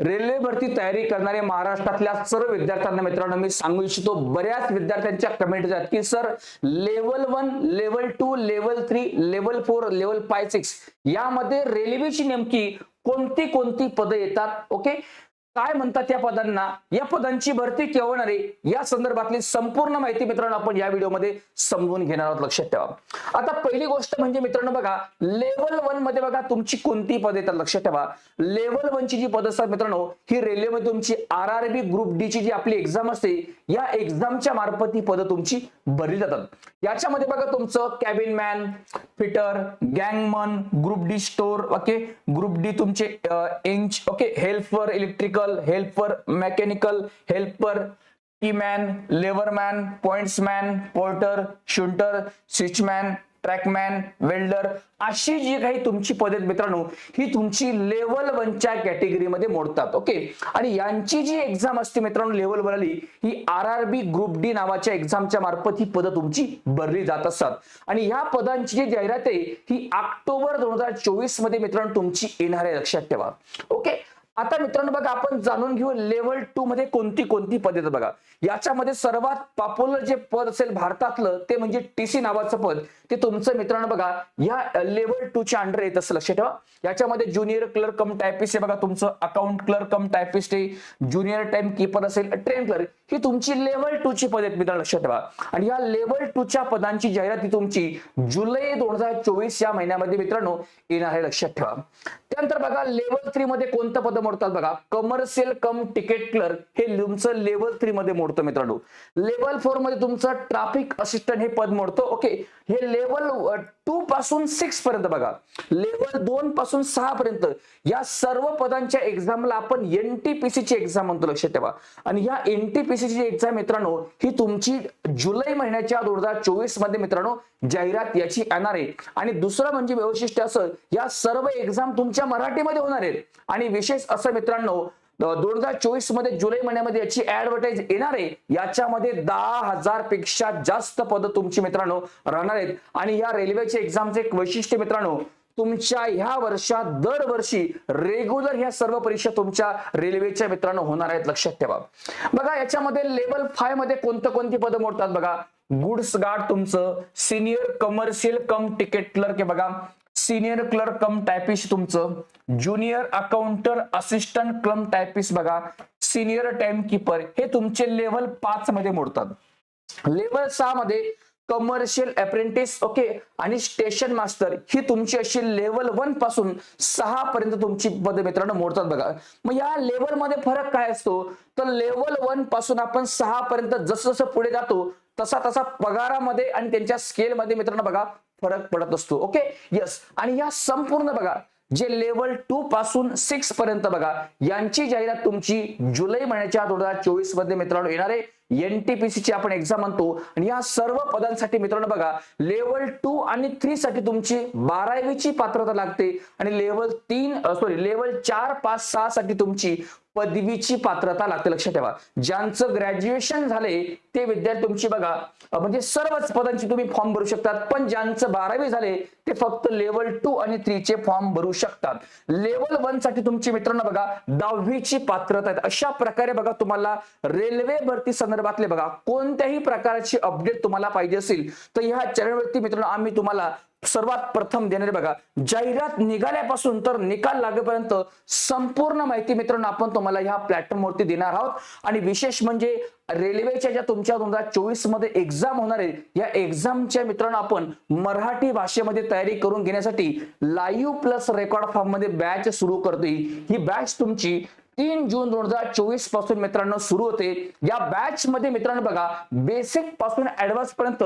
Railway भरती तयारी करणाऱ्या महाराष्ट्रातल्या सर्व विद्यार्थ्यांना मित्रांनो मी सांगू इच्छितो बऱ्याच विद्यार्थ्यांच्या कमेंट आहेत की sir level one level two level three level four level five six यामध्ये रेल्वेची नेमकी कोणती कोणती पदं येतात? ओके काय म्हणतात या पदांना? या पदांची भरती केव्हा होणार आहे? या संदर्भातली संपूर्ण माहिती मित्रांनो आपण या व्हिडिओमध्ये समजून घेणार आहोत. लक्षात ठेवा. आता पहिली गोष्ट म्हणजे मित्रांनो बघा लेवल वनमध्ये बघा तुमची कोणती पद येतात? लक्षात ठेवा. लेवल वन ची जी पद असतात मित्रांनो ही रेल्वेमध्ये तुमची R R B group D ची जी आपली एक्झाम असते या एक्झामच्या मार्फत ही पदं तुमची भरली जातात. याच्यामध्ये बघा तुमचं cabin man fitter gangman group D store okay group D तुमचे inch okay helper electrical helper mechanical helper keyman leverman pointsman porter shunter switchman trackman welder अशी जी काही तुमची पदे मित्रांनो ही तुमची लेवल वनच्या कॅटेगरीमध्ये मोडतात ओके आणि यांची जी एक्झाम असते मित्रांनो लेवल वर आली ही R R B group D नावाच्या एक्झामच्या मार्फत ही पदं तुमची भरली जात असतात. आणि ह्या पदांची जी जाहिरात आहे ही ऑक्टोबर दोन हजार चोवीसमध्ये मित्रांनो तुमची येणार आहे लक्षात ठेवा. ओके आता मित्रांनो बघा आपण जाणून घेऊ लेवल टू मध्ये कोणती कोणती पद येतात बघा. याच्यामध्ये सर्वात पॉप्युलर जे पद असेल भारतातलं ते म्हणजे टीसी नावाचं पद. ते तुमचं मित्रांनो बघा या लेवल टू च्या अंडर येत असं लक्षात ठेवा. याच्यामध्ये ज्युनियर क्लर्क कम टायपिस्ट आहे बघा तुमचं अकाउंट क्लर्क कम टायपिस्ट आहे. ज्युनियर टाइम कीपर असेल ट्रेन क्लर्क ही तुमची लेवल टू ची पद आहेत मित्रांनो लक्षात ठेवा. आणि या लेवल टू च्या पदांची जाहिरात ही तुमची जुलै दोन हजार चोवीस या महिन्यामध्ये मित्रांनो येणार आहे लक्षात ठेवा. त्यानंतर बघा लेवल थ्री मध्ये कोणतं पद मोडतात बघा. कमर्शियल कम तिकीट क्लर्क हे तुमचं लेवल थ्री मध्ये मोडतं मित्रांनो. लेवल फोरमध्ये तुमचं ट्राफिक असिस्टंट हे पद मोडतं. ओके हे लेवल टू पासून सिक्स पर्यंत बघा. लेवल दोन पासून सहा पर्यंत. या सर्व पदांच्या एक्झामला आपण एनटीपीसी ची एक्झाम म्हणतो लक्षात ठेवा. आणि या एनटीपीसी ची एक्झाम मित्रांनो ही तुमची जुलै महिन्याच्या दोन हजार चोवीसमध्ये मित्रांनो जाहिरात याची येणार आहे. आणि दुसरं म्हणजे वैशिष्ट्य असं या सर्व एक्झाम तुमच्या मराठीमध्ये होणार आहेत. आणि विशेष असं मित्रांनो दोन हजार चोवीसमध्ये जुलै महिन्यामध्ये याची ऍडव्हर्टाईज येणार आहे. याच्यामध्ये दहा हजारपेक्षा जास्त पद तुमची मित्रांनो राहणार आहेत. आणि या रेल्वेचे एक्झामचे एक वैशिष्ट्य मित्रांनो तुमच्या ह्या वर्षात दरवर्षी रेग्युलर ह्या सर्व परीक्षा तुमच्या रेल्वेच्या मित्रांनो होणार आहेत. लक्षात ठेवा. बघा याच्यामध्ये लेवल फायमध्ये कोणतं कोणती पदं मोडतात बघा. गुड्स गार्ड तुमचं senior commercial cum ticket clerk बघा. सिनियर क्लर्क कम टायपिस्ट तुमचं junior accounts assistant cum typist बघा सिनियर टाइम कीपर हे तुमचे लेवल पाच मध्ये मोडतात लेवल सहा मध्ये कमर्शियल अप्रेंटिस ओके आणि स्टेशन मास्टर ही तुमची अशी लेवल वनपासून सहा पर्यंत तुमची पद मित्रांनो मोडतात बघा मग या लेवलमध्ये फरक काय असतो तर लेवल वनपासून आपण सहा पर्यंत जसं जसं पुढे जातो तसा तसा पगारामध्ये आणि त्यांच्या स्केलमध्ये मित्रांनो बघा फरक पडत असतो. ओके यस आणि या संपूर्ण बघा जे लेवल टू पासून सिक्स पर्यंत बघा यांची जाहिरात तुमची जुलै महिन्याच्या दोन हजार चोवीसमध्ये मित्रांनो येणार आहे. एनटीपीसी ची आपण एक्झाम म्हणतो. आणि या सर्व पदांसाठी मित्रांनो बघा लेवल टू आणि थ्री साठी तुमची बारावीची पात्रता लागते. आणि लेवल तीन सॉरी लेवल चार पाच सहा साठी तुमची पदवीची पात्रता लागते लक्षात ठेवा. ज्यांचं ग्रॅज्युएशन झाले ते विद्यार्थी तुमची बघा म्हणजे सर्वच पदांची तुम्ही फॉर्म भरू शकतात. पण ज्यांचं बारावी झाले ते फक्त लेवल टू आणि थ्री चे फॉर्म भरू शकतात. लेवल वनसाठी तुमची मित्रांनो बघा दहावीची पात्रता आहेत. अशा प्रकारे बघा तुम्हाला रेल्वे भरती संदर्भातले बघा कोणत्याही प्रकारची अपडेट तुम्हाला पाहिजे असेल तर ह्या चॅनलवरती मित्रांनो आम्ही तुम्हाला सर्वात प्रथम देणारे बघा जाहिरात निघाल्यापासून तर निकाल लागेपर्यंत संपूर्ण माहिती मित्रांनो आपण तुम्हाला ह्या प्लॅटफॉर्मवरती देणार आहोत. आणि विशेष म्हणजे रेल्वेच्या ज्या तुमच्या दोन हजार चोवीसमध्ये एक्झाम होणार आहे या एक्झामच्या मित्रांनो आपण मराठी भाषेमध्ये तयारी करून घेण्यासाठी लाईव्ह प्लस रेकॉर्ड फॉर्ममध्ये बॅच सुरू करतोय. ही बॅच तुमची तीन जून दोन हजार चोवीसपासून मित्रांनो सुरू होते. या बॅच मध्ये मित्रांनो बघा बेसिकपासून ऍडव्हान्स पर्यंत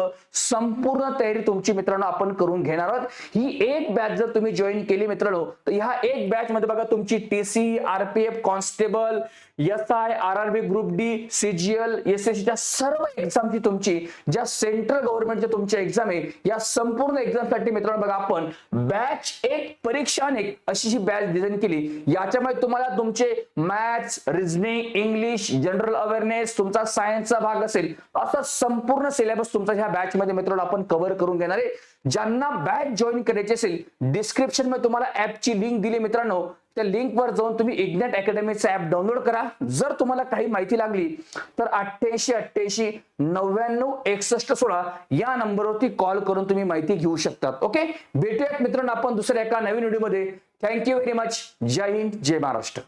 संपूर्ण तयारी तुमची मित्रांनो आपण करून घेणार आहोत. ही एक बॅच जर तुम्ही जॉईन केली मित्रांनो तर ह्या एक बॅच मध्ये बघा तुमची TC RPF constable S I R R B group D CGL S S च्या सर्व एक्झामची तुमची ज्या सेंट्रल गव्हर्नमेंटच्या तुमच्या एक्झाम आहे या संपूर्ण एक्झामसाठी मित्रांनो बघा आपण बॅच एक परीक्षा एक अशी ही बॅच डिझाईन केली याच्यामुळे तुम्हाला तुमचे maths reasoning English general awareness तुमचा सायन्सचा भाग असेल असा संपूर्ण सिलेबस तुमचा ह्या बॅच मध्ये मित्रांनो आपण कव्हर करून घेणार आहे. ज्यांना बॅच जॉईन करायची असेल डिस्क्रिप्शनमध्ये तुम्हाला ऍपची लिंक दिली मित्रांनो. त्या लिंकवर जाऊन तुम्ही इग्नेट अकॅडमीचं ऍप डाउनलोड करा. जर तुम्हाला काही माहिती लागली तर अठ्ठ्याऐंशी अठ्ठ्याऐंशी नव्याण्णव एकसष्ट सोळा या नंबरवरती कॉल करून तुम्ही माहिती घेऊ शकतात. ओके भेटूयात मित्रांनो आपण दुसऱ्या एका नवीन व्हिडिओमध्ये थँक्यू व्हेरी मच जय हिंद जय महाराष्ट्र.